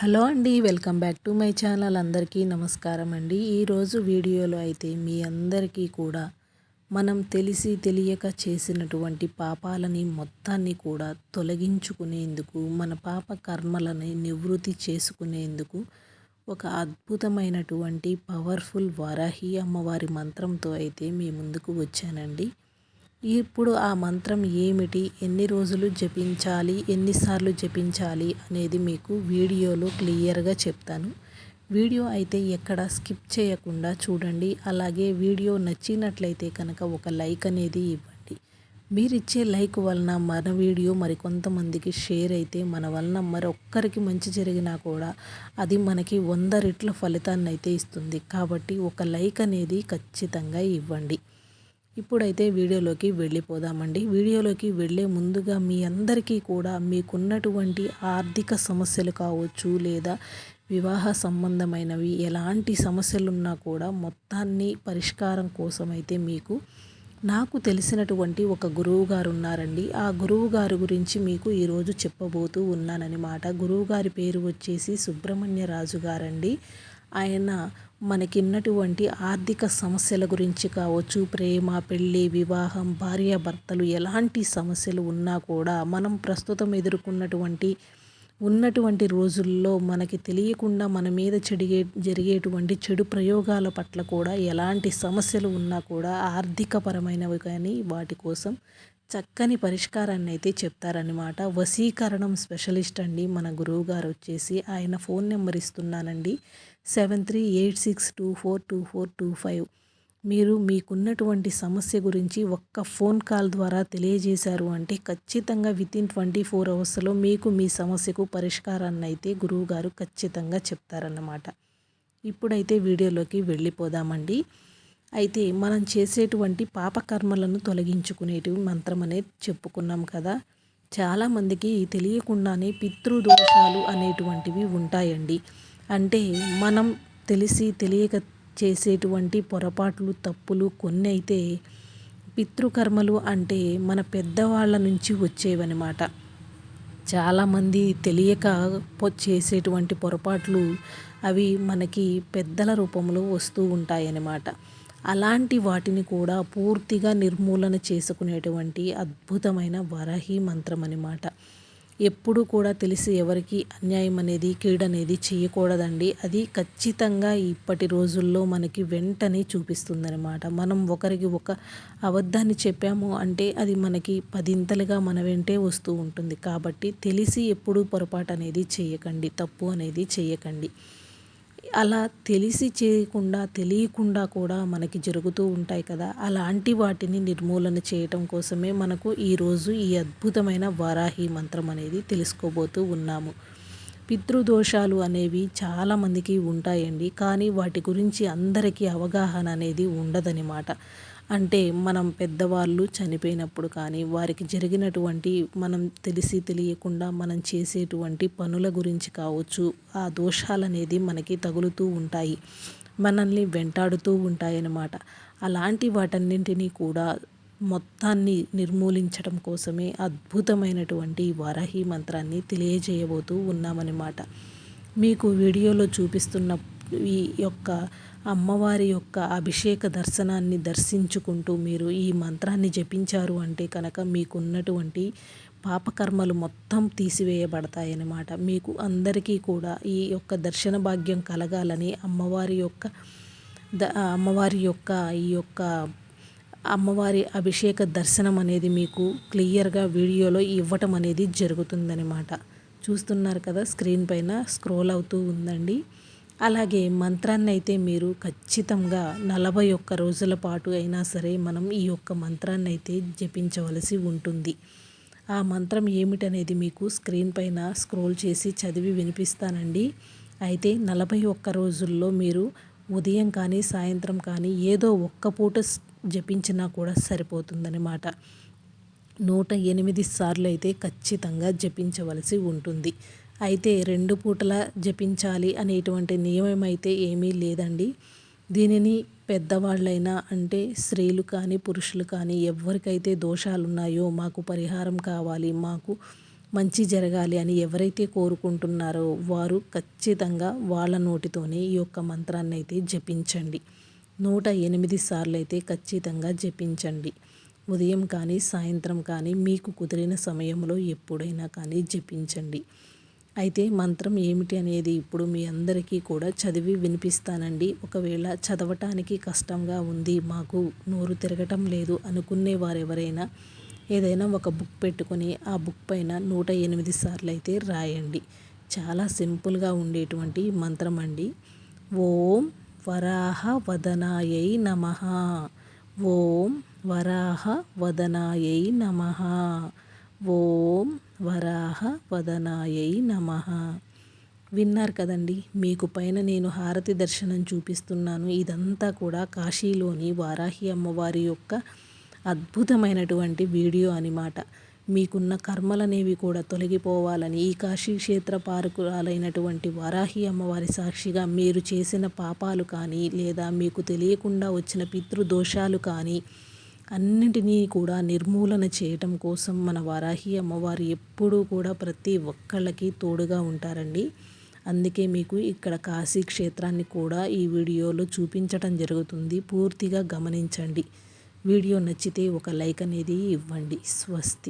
Hello అండి welcome back to my channel. అందరికీ నమస్కారం అండి. ఈరోజు వీడియోలో అయితే మీ అందరికీ కూడా మనం తెలిసి తెలియక చేసినటువంటి పాపాలని మొత్తాన్ని కూడా తొలగించుకునేందుకు మన పాప కర్మలని నివృత్తి చేసుకునేందుకు ఒక అద్భుతమైనటువంటి పవర్ఫుల్ వరాహి అమ్మవారి మంత్రంతో అయితే మీ ముందుకు వచ్చానండి. ఇప్పుడు ఆ మంత్రం ఏమిటి? ఎన్ని రోజులు జపించాలి? ఎన్నిసార్లు జపించాలి? అనేది మీకు వీడియోలో క్లియర్గా చెప్తాను. వీడియో అయితే ఎక్కడ స్కిప్ చేయకుండా చూడండి. అలాగే వీడియో నచ్చినట్లయితే కనుక ఒక లైక్ అనేది ఇవ్వండి. మీరిచ్చే లైక్ వలన మన వీడియో మరి కొంతమందికి షేర్ అయితే మన వలన మరొక్కరికి మంచి జరిగినా కూడా అది మనకి వంద రెట్ల ఫలితాన్ని అయితే ఇస్తుంది. కాబట్టి ఒక లైక్ అనేది ఖచ్చితంగా ఇవ్వండి. ఇప్పుడైతే వీడియోలోకి వెళ్ళిపోదామండి. వీడియోలోకి వెళ్ళే ముందుగా మీ అందరికీ కూడా మీకున్నటువంటి ఆర్థిక సమస్యలు కావచ్చు లేదా వివాహ సంబంధమైనవి ఎలాంటి సమస్యలున్నా కూడా మొత్తాన్ని పరిష్కారం కోసం అయితే మీకు నాకు తెలిసినటువంటి ఒక గురువు గారు ఉన్నారండి ఆ గురువు గారి గురించి మీకు ఈరోజు చెప్పబోతూ ఉన్నానన్నమాట. గురువు గారి పేరు వచ్చేసి సుబ్రహ్మణ్య రాజు గారండి ఆయన మనకిన్నటువంటి ఆర్థిక సమస్యల గురించి కావచ్చు ప్రేమ పెళ్ళి వివాహం భార్యాభర్తలు ఎలాంటి సమస్యలు ఉన్నా కూడా మనం ప్రస్తుతం ఎదుర్కొన్నటువంటి ఉన్నటువంటి రోజుల్లో మనకి తెలియకుండా మన మీద చెడిగే జరిగేటువంటి చెడు ప్రయోగాల పట్ల కూడా ఎలాంటి సమస్యలు ఉన్నా కూడా ఆర్థికపరమైనవి కానీ వాటి కోసం చక్కని పరిష్కారాన్ని అయితే చెప్తారనమాట వసీకరణం స్పెషలిస్ట్ అండి మన గురువు గారు వచ్చేసి. ఆయన phone number ఇస్తున్నానండి. Seven three eight six two four two four two five. మీరు మీకున్నటువంటి సమస్య గురించి ఒక్క ఫోన్ కాల్ ద్వారా తెలియజేశారు అంటే ఖచ్చితంగా విత్ ఇన్ ట్వంటీ ఫోర్ అవర్స్లో మీకు మీ సమస్యకు పరిష్కారాన్ని అయితే గురువుగారు ఖచ్చితంగా చెప్తారన్నమాట. ఇప్పుడైతే వీడియోలోకి వెళ్ళిపోదామండి. అయితే మనం చేసేటువంటి పాపకర్మలను తొలగించుకునేటివి మంత్రం అనేది చెప్పుకున్నాం కదా. చాలామందికి తెలియకుండానే పితృదోషాలు అనేటువంటివి ఉంటాయండి. అంటే మనం తెలిసి తెలియక చేసేటువంటి పొరపాట్లు తప్పులు కొన్ని అయితే పితృకర్మలు అంటే మన పెద్దవాళ్ళ నుంచి వచ్చేవన్నమాట. చాలామంది తెలియక చేసేటువంటి పొరపాట్లు అవి మనకి పెద్దల రూపంలో వస్తూ ఉంటాయన్నమాట. అలాంటి వాటిని కూడా పూర్తిగా నిర్మూలన చేసుకునేటువంటి అద్భుతమైన వరహి మంత్రం అనమాట ఎప్పుడు కూడా తెలిసి ఎవరికి అన్యాయం అనేది కీడనేది చేయకూడదండి. అది ఖచ్చితంగా ఇప్పటి రోజుల్లో మనకి వెంటనే చూపిస్తుందనమాట మనం ఒకరికి ఒక అబద్ధాన్ని చెప్పాము అంటే అది మనకి పదింతలుగా మన వెంటే వస్తూ ఉంటుంది. కాబట్టి తెలిసి ఎప్పుడూ పొరపాటు అనేది చేయకండి తప్పు అనేది చేయకండి. అలా తెలిసి చేయకుండా తెలియకుండా కూడా మనకి జరుగుతూ ఉంటాయి కదా. అలాంటి వాటిని నిర్మూలన చేయటం కోసమే మనకు ఈరోజు ఈ అద్భుతమైన వారాహి మంత్రం అనేది తెలుసుకోబోతూ ఉన్నాము. పితృదోషాలు అనేవి చాలామందికి ఉంటాయండి. కానీ వాటి గురించి అందరికీ అవగాహన అనేది ఉండదనమాట అంటే మనం పెద్దవాళ్ళు చనిపోయినప్పుడు కానీ వారికి జరిగినటువంటి మనం తెలిసి తెలియకుండా మనం చేసేటువంటి పనుల గురించి కావచ్చు ఆ దోషాలు అనేది మనకి తగులుతూ ఉంటాయి. మనల్ని వెంటాడుతూ ఉంటాయన్నమాట. అలాంటి వాటన్నింటినీ కూడా మొత్తాన్ని నిర్మూలించడం కోసమే అద్భుతమైనటువంటి వారాహి మంత్రాన్ని తెలియజేయబోతూ ఉన్నామన్నమాట. మీకు వీడియోలో చూపిస్తున్న ఈ యొక్క అమ్మవారి యొక్క అభిషేక దర్శనాన్ని దర్శించుకుంటూ మీరు ఈ మంత్రాన్ని జపించారు అంటే కనుక మీకున్నటువంటి పాపకర్మలు మొత్తం తీసివేయబడతాయన్నమాట. మీకు అందరికీ కూడా ఈ యొక్క దర్శన భాగ్యం కలగాలని అమ్మవారి యొక్క ద అమ్మవారి యొక్క ఈ యొక్క అమ్మవారి అభిషేక దర్శనం అనేది మీకు క్లియర్గా వీడియోలో ఇవ్వటం అనేది జరుగుతుందనమాట చూస్తున్నారు కదా స్క్రీన్ పైన స్క్రోల్ అవుతూ ఉందండి. అలాగే మంత్రాన్ని అయితే మీరు ఖచ్చితంగా నలభై ఒక్క రోజుల పాటు అయినా సరే మనం ఈ యొక్క మంత్రాన్ని అయితే జపించవలసి ఉంటుంది. ఆ మంత్రం ఏమిటనేది మీకు స్క్రీన్ పైన స్క్రోల్ చేసి చదివి వినిపిస్తానండి. అయితే నలభై ఒక్క రోజుల్లో మీరు ఉదయం కానీ సాయంత్రం కానీ ఏదో ఒక్క పూట జపించినా కూడా సరిపోతుందన్నమాట. నూట ఎనిమిది సార్లు అయితే ఖచ్చితంగా జపించవలసి ఉంటుంది. అయితే రెండు పూటల జపించాలి అనేటువంటి నియమం అయితే ఏమీ లేదండి. దీనిని పెద్దవాళ్ళైనా అంటే స్త్రీలు కానీ పురుషులు కానీ ఎవరికైతే దోషాలు ఉన్నాయో మాకు పరిహారం కావాలి మాకు మంచి జరగాలి అని ఎవరైతే కోరుకుంటున్నారో వారు ఖచ్చితంగా వాళ్ళ నోటితోనే ఈ యొక్క మంత్రాన్ని అయితే జపించండి. నూట ఎనిమిది సార్లు అయితే ఖచ్చితంగా జపించండి. ఉదయం కానీ సాయంత్రం కానీ మీకు కుదిరిన సమయంలో ఎప్పుడైనా కానీ జపించండి. అయితే మంత్రం ఏమిటి అనేది ఇప్పుడు మీ అందరికీ కూడా చదివి వినిపిస్తానండి. ఒకవేళ చదవటానికి కష్టంగా ఉంది మాకు నోరు తిరగటం లేదు అనుకునే వారెవరైనా ఏదైనా ఒక బుక్ పెట్టుకొని ఆ బుక్ పైన నూట ఎనిమిది సార్లు అయితే రాయండి. చాలా సింపుల్గా ఉండేటువంటి మంత్రం అండి. ఓం వరాహ వదనాయై నమ. ఓం వరాహ వదనాయై నమ. ఓం వరాహ వదనాయై నమ. విన్నారు కదండి మీకు పైన నేను హారతి దర్శనం చూపిస్తున్నాను. ఇదంతా కూడా కాశీలోని వారాహి అమ్మవారి యొక్క అద్భుతమైనటువంటి వీడియో అనమాట. మీకున్న కర్మలనేవి కూడా తొలగిపోవాలని ఈ కాశీ క్షేత్ర పారకురాలైనటువంటి వారాహి అమ్మవారి సాక్షిగా మీరు చేసిన పాపాలు కానీ లేదా మీకు తెలియకుండా వచ్చిన పితృదోషాలు కానీ అన్నింటినీ కూడా నిర్మూలన చేయటం కోసం మన వారాహి అమ్మవారు ఎప్పుడూ కూడా ప్రతి ఒక్కళ్ళకి తోడుగా ఉంటారండి. అందుకే మీకు ఇక్కడ కాశీ క్షేత్రాన్ని కూడా ఈ వీడియోలో చూపించటం జరుగుతుంది. పూర్తిగా గమనించండి. వీడియో నచ్చితే ఒక లైక్ అనేది ఇవ్వండి. స్వస్తి.